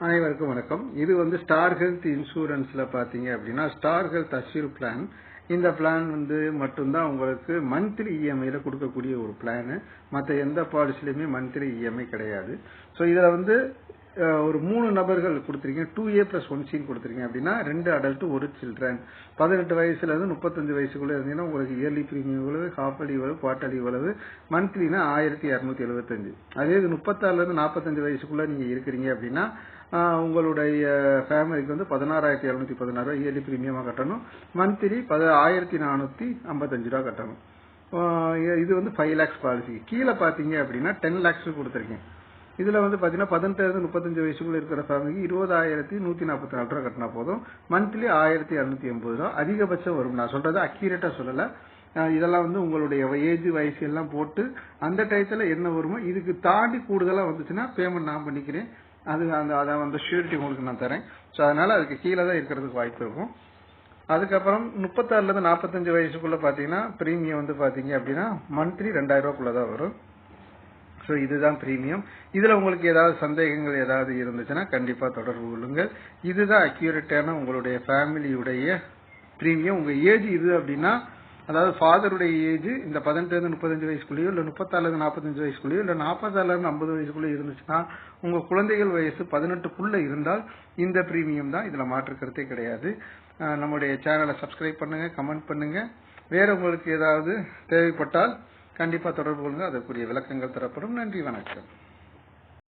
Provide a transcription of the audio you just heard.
அனைவருக்கும் வணக்கம். இது வந்து ஸ்டார் ஹெல்த் இன்சூரன்ஸ்ல பாத்தீங்க அப்படின்னா ஸ்டார் ஹெல்த் அஷ்யூர் பிளான் இந்த பிளான் வந்து மட்டும்தான் உங்களுக்கு மந்த்லி இஎம்ஐல கொடுக்கக்கூடிய ஒரு பிளானு மற்ற எந்த பாலிசிலையுமே மந்த்லி இஎம்ஐ கிடையாது. ஸோ இதில் வந்து ஒரு மூணு நபர்கள் கொடுத்துருக்கீங்க. Two A plus one seen கொடுத்துருக்கீங்க அப்படின்னா ரெண்டு அடல்ட் ஒரு சில்ட்ரன் பதினெட்டு வயசுல இருந்து முப்பத்தஞ்சு வயசுக்குள்ளே இருந்தீங்கன்னா உங்களுக்கு இயர்லி ப்ரீமியம் இவ்வளவு ஹாஃப் அலி இவ்வளவு குவார்டர்லி இவ்வளவு மந்த்லினா ஆயிரத்தி இரநூத்தி எழுபத்தஞ்சு அதே இது முப்பத்தாறுலேருந்து நாற்பத்தஞ்சு வயசுக்குள்ளே நீங்கள் இருக்கிறீங்க அப்படின்னா உங்களுடைய ஃபேமிலிக்கு வந்து பதினாறாயிரத்தி இரநூத்தி பதினாறு ரூபா இயர்லி ப்ரீமியமாக கட்டணும். மந்த்லி பத ஆயிரத்தி நானூற்றி ஐம்பத்தஞ்சு ரூபா கட்டணும். இது வந்து ஃபைவ் லேக்ஸ் பாலிசி கீழே பார்த்தீங்க அப்படின்னா டென் லேக்ஸ் கொடுத்துருக்கேன் இதுல வந்து பாத்தீங்கன்னா பதினெட்டு முப்பத்தஞ்சு வயசுக்குள்ள இருக்கிற ஃபேமிலிக்கு இருபதாயிரத்தி நூத்தி நாற்பத்தி நாலு ரூபா கட்டினா போதும். மந்த்லி ஆயிரத்தி இரநூத்தி எண்பது ரூபா அதிகபட்சம் வரும். நான் சொல்றது அக்யூரேட்டா சொல்லல. இதெல்லாம் வந்து உங்களுடைய ஏஜ் வயசு எல்லாம் போட்டு அந்த டயத்துல என்ன வருமோ இதுக்கு தாண்டி கூடுதலா வந்துச்சுன்னா பேமெண்ட் நான் பண்ணிக்கிறேன். அது அந்த அதை அந்த ஷூரிட்டி உங்களுக்கு நான் தரேன். ஸோ அதனால அதுக்கு கீழே தான் இருக்கிறதுக்கு வாய்ப்பு இருக்கும். அதுக்கப்புறம் முப்பத்தாறுல இருந்து நாற்பத்தஞ்சு வயசுக்குள்ள பாத்தீங்கன்னா பிரீமியம் வந்து பாத்தீங்க அப்படின்னா மந்த்லி ரெண்டாயிரம் ரூபாய்க்குள்ள தான் வரும். ஸோ இதுதான் பிரீமியம் இதில் உங்களுக்கு ஏதாவது சந்தேகங்கள் ஏதாவது இருந்துச்சுன்னா கண்டிப்பாக தொடர்பு கொள்ளுங்கள். இதுதான் அக்யூரேட்டான உங்களுடைய ஃபேமிலியுடைய பிரீமியம் உங்கள் ஏஜ் இது அப்படின்னா அதாவது ஃபாதருடைய ஏஜ் இந்த பதினெட்டுலேருந்து முப்பத்தஞ்சு வயசுக்குள்ளேயோ இல்லை முப்பத்தாலேருந்து நாற்பத்தஞ்சு வயசுக்குள்ளேயோ இல்லை நாற்பத்தாலேருந்து ஐம்பது வயசுக்குள்ளேயோ இருந்துச்சுன்னா உங்கள் குழந்தைகள் வயசு பதினெட்டுக்குள்ளே இருந்தால் இந்த ப்ரீமியம் தான் இதில் மாற்று கருத்தே கிடையாது நம்முடைய சேனலை சப்ஸ்கிரைப் பண்ணுங்கள் கமெண்ட் பண்ணுங்கள் வேற உங்களுக்கு ஏதாவது தேவைப்பட்டால் கண்டிப்பா தொடர்பு கொள்ளுங்க அதற்குரிய விளக்கங்கள் தரப்படும். நன்றி வணக்கம்.